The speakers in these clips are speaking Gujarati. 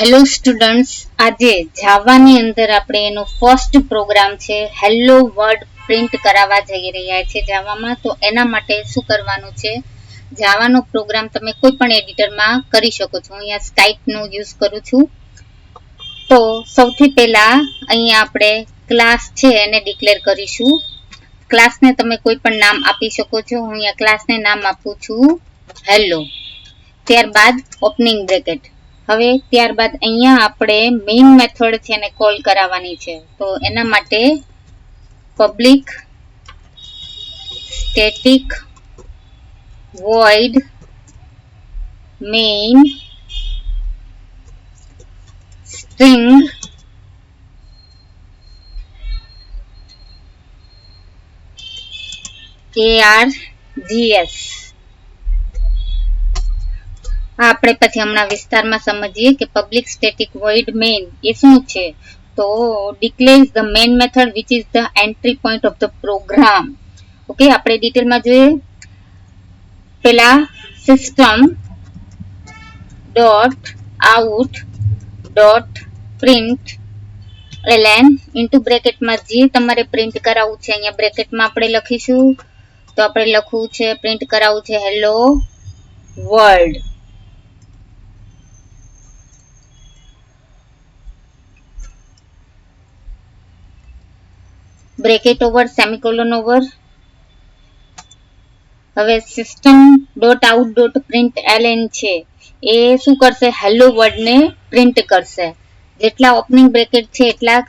હેલો સ્ટુડન્ટ્સ આજે જાવાની અંદર આપણે એનો ફર્સ્ટ પ્રોગ્રામ છે હેલો વર્ડ પ્રિન્ટ કરાવવા જઈ રહ્યા છે જાવામાં. તો એના માટે શું કરવાનું છે? જાવાનો પ્રોગ્રામ તમે કોઈ પણ એડિટરમાં કરી શકો છો. અહીંયા સ્કાઇપનો યુઝ કરું છું. તો સૌથી પહેલાં અહીંયા આપણે ક્લાસ છે એને ડિક્લેર કરીશું. ક્લાસને તમે કોઈ પણ નામ આપી શકો છો. હું અહીંયા ક્લાસને નામ આપું છું. હેલો ત્યારબાદ ઓપનિંગ બ્રેકેટ હવે ત્યારબાદ અહીંયા આપણે મેઇન મેથડ છે એને કોલ કરાવવાની છે. તો એના માટે public static void, main, string args આપણે પછી હમણાં વિસ્તારમાં સમજીએ કે પબ્લિક સ્ટેટિક વોઇડ મેઇન એ શું છે? તો declare the main method which is the entry point of the program okay આપણે ડિટેલમાં જોઈએ. પેલા system dot out dot print L N into બ્રેકેટમાં જે તમારે પ્રિન્ટ કરાવવું છે, અહીંયા બ્રેકેટમાં આપણે લખીશું. તો આપણે લખવું છે પ્રિન્ટ કરાવવું છે hello world bracket over semicolon over હવે system dot out dot print L N છે. એ શું કરશે? હેલો વર્ડને પ્રિન્ટ કરશે. જેટલા ઓપનિંગ બ્રેકેટ છે, એટલા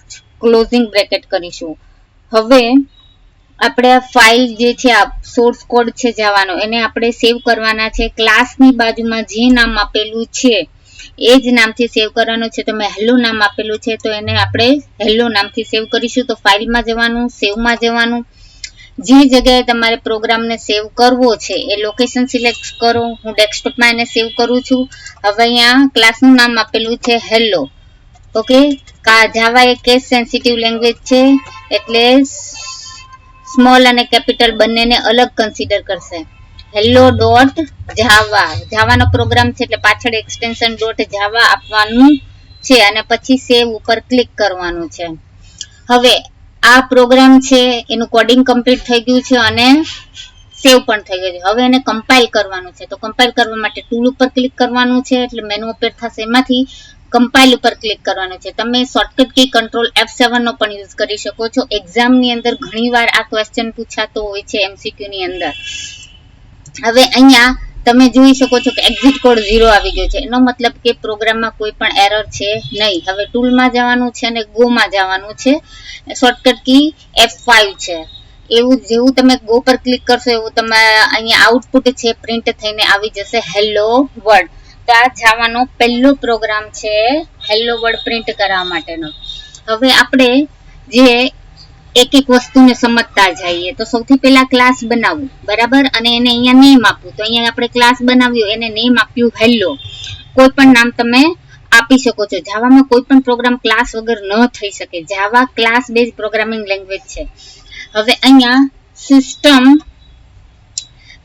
ક્લોઝિંગ બ્રેકેટ કરીશું. હવે આપણે આ ફાઇલ જે છે, આ સોર્સ કોડ છે જવાનો, એને આપણે સેવ કરવાના છે. ક્લાસની બાજુમાં જે નામ આપેલું છે એ જ નામથી સેવ કરવાનું છે. તો મેં હેલ્લું નામ આપેલું છે, તો એને આપણે હેલ્લો નામથી સેવ કરીશું. તો ફાઇલમાં જવાનું, સેવમાં જવાનું. જે જગ્યાએ તમારે પ્રોગ્રામને સેવ કરવો છે, એ લોકેશન સિલેક્ટ કરો. હું ડેસ્કટોપમાં એને સેવ કરું છું. હવે અહીંયા ક્લાસનું નામ આપેલું છે, હેલ્લો. ઓકે? કા જાવા એ કેસ સેન્સિટિવ લેંગ્વેજ છે, એટલે સ્મોલ અને કેપિટલ બંનેને અલગ કન્સિડર કરશે. હેલો ડોટ જાવા જાવાનો પ્રોગ્રામ છે એટલે પાછળ એક્સટેન્શન ડોટ જાવા આપવાનું છે અને પછી સેવ ઉપર ક્લિક કરવાનું છે. હવે આ પ્રોગ્રામ છે, એનું કોડિંગ કમ્પ્લીટ થઈ ગયું છે અને સેવ પણ થઈ ગયું છે. હવે એને કમ્પાઇલ કરવાનું છે. તો કમ્પાઇલ કરવા માટે ટૂલ ઉપર ક્લિક કરવાનું છે એટલે મેનુ ઓપેર થશે એમાંથી કમ્પાઇલ ઉપર ક્લિક કરવાનું છે. તમે શોર્ટકટ કી કંટ્રોલ એફ સેવનનો પણ યુઝ કરી શકો છો. એક્ઝામની અંદર ઘણીવાર આ ક્વેશ્ચન પૂછાતો હોય છે એમસીક્યુની અંદર. હવે અહીંયા તમે જોઈ શકો છો કે એક્ઝિટ કોડ ઝીરો આવી ગયો છે. એનો મતલબ કે પ્રોગ્રામમાં કોઈ પણ એરર છે નહીં. હવે ટૂલમાં જવાનું છે અને ગોમાં જવાનું છે. શોર્ટકટ કી F5 છે. એવું જેવું તમે ગો પર ક્લિક કરશો એવું તમારે અહીંયા આઉટપુટ છે પ્રિન્ટ થઈને આવી જશે હેલો વર્ડ તો આ જવાનો પહેલો પ્રોગ્રામ છે હેલો વર્ડ પ્રિન્ટ કરવા માટેનો. હવે આપણે જે એક એક વસ્તુને સમજતા જઈએ. તો સૌથી પહેલા ક્લાસ બનાવવું બરાબર? અને એને અહીંયા નેમ આપવું તો અહીંયા આપણે ક્લાસ બનાવ્યો, એને નેમ આપ્યું હેલો કોઈ પણ નામ તમે આપી શકો છો. જાવામાં કોઈ પણ પ્રોગ્રામ ક્લાસ વગર ન થઈ શકે. Java class base programming language છે. હવે અહીંયા સિસ્ટમ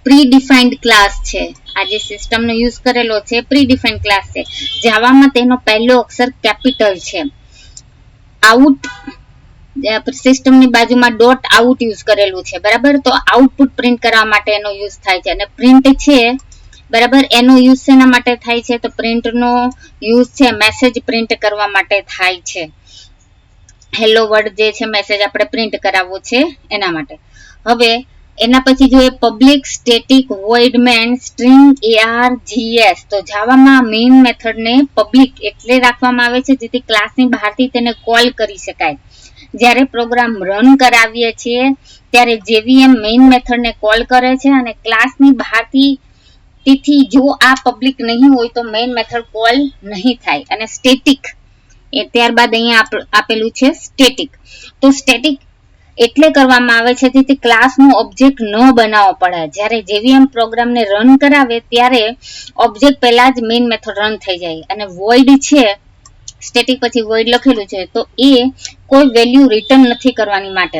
પ્રી ડિફાઇન્ડ ક્લાસ છે. આ જે સિસ્ટમનો યુઝ કરેલો છે પ્રી ડિફાઇન્ડ ક્લાસ છે. જાવામાં તેનો પહેલો અક્ષર કેપિટલ છે. આઉટ સિસ્ટમની બાજુમાં ડોટ આઉટ યુઝ કરેલું છે, બરાબર? તો આઉટપુટ પ્રિન્ટ કરવા માટે એનો યુઝ થાય છે. અને પ્રિન્ટ છે, બરાબર? એનો યુઝ શેના માટે થાય છે? તો પ્રિન્ટનો યુઝ છે મેસેજ પ્રિન્ટ કરવા માટે થાય છે. હેલો વર્ડ જે છે મેસેજ આપણે પ્રિન્ટ કરાવવો છે, એના માટે. હવે, એના પછી જોઈએ public static void main string A R G S તો જાવામાં મેઇન મેથડને પબ્લિક એટલે રાખવામાં આવે છે, જેથી ક્લાસની બહારથી તેને કોલ કરી શકાય. જ્યારે પ્રોગ્રામ રન કરાવીએ છીએ, ત્યારે જેવીએમ મેઇન મેથડને કોલ કરે છે અને ક્લાસની બહારથી તેથી જો આ પબ્લિક નહીં હોય તો મેઇન મેથડ કોલ નહીં થાય. અને સ્ટેટિક એ ત્યારબાદ અહીંયા આપેલું છે સ્ટેટિક તો સ્ટેટિક એટલે કરવામાં આવે છે તેથી ક્લાસનો ઓબ્જેક્ટ ન બનાવવો પડે. જ્યારે જેવીએમ પ્રોગ્રામને રન કરાવે ત્યારે ઓબ્જેક્ટ પહેલાં જ મેઇન મેથડ રન થઈ જાય. અને વોઇડ છે સ્ટેટિક પછી વોઇડ લખેલું છે, તો એ કોઈ વેલ્યુ રિટર્ન નથી કરવાની માટે.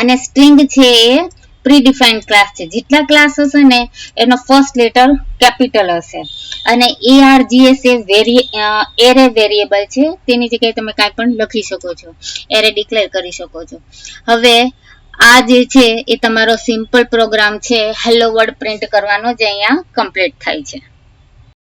અને સ્ટ્રિંગ છે એ પ્રીડિફાઇન્ડ ક્લાસ છે. જેટલા ક્લાસ હશે ને, એનો ફર્સ્ટ લેટર કેપિટલ હશે. અને એ આર જી એ વેરી એરે વેરિયેબલ છે. તેની જગ્યાએ તમે કાંઈ પણ લખી શકો છો. એરે ડિક્લેર કરી શકો છો. હવે, આ જે છે, એ તમારો સિમ્પલ પ્રોગ્રામ છે. હેલો વર્ડ પ્રિન્ટ કરવાનો જે અહીંયા કમ્પ્લીટ થાય છે.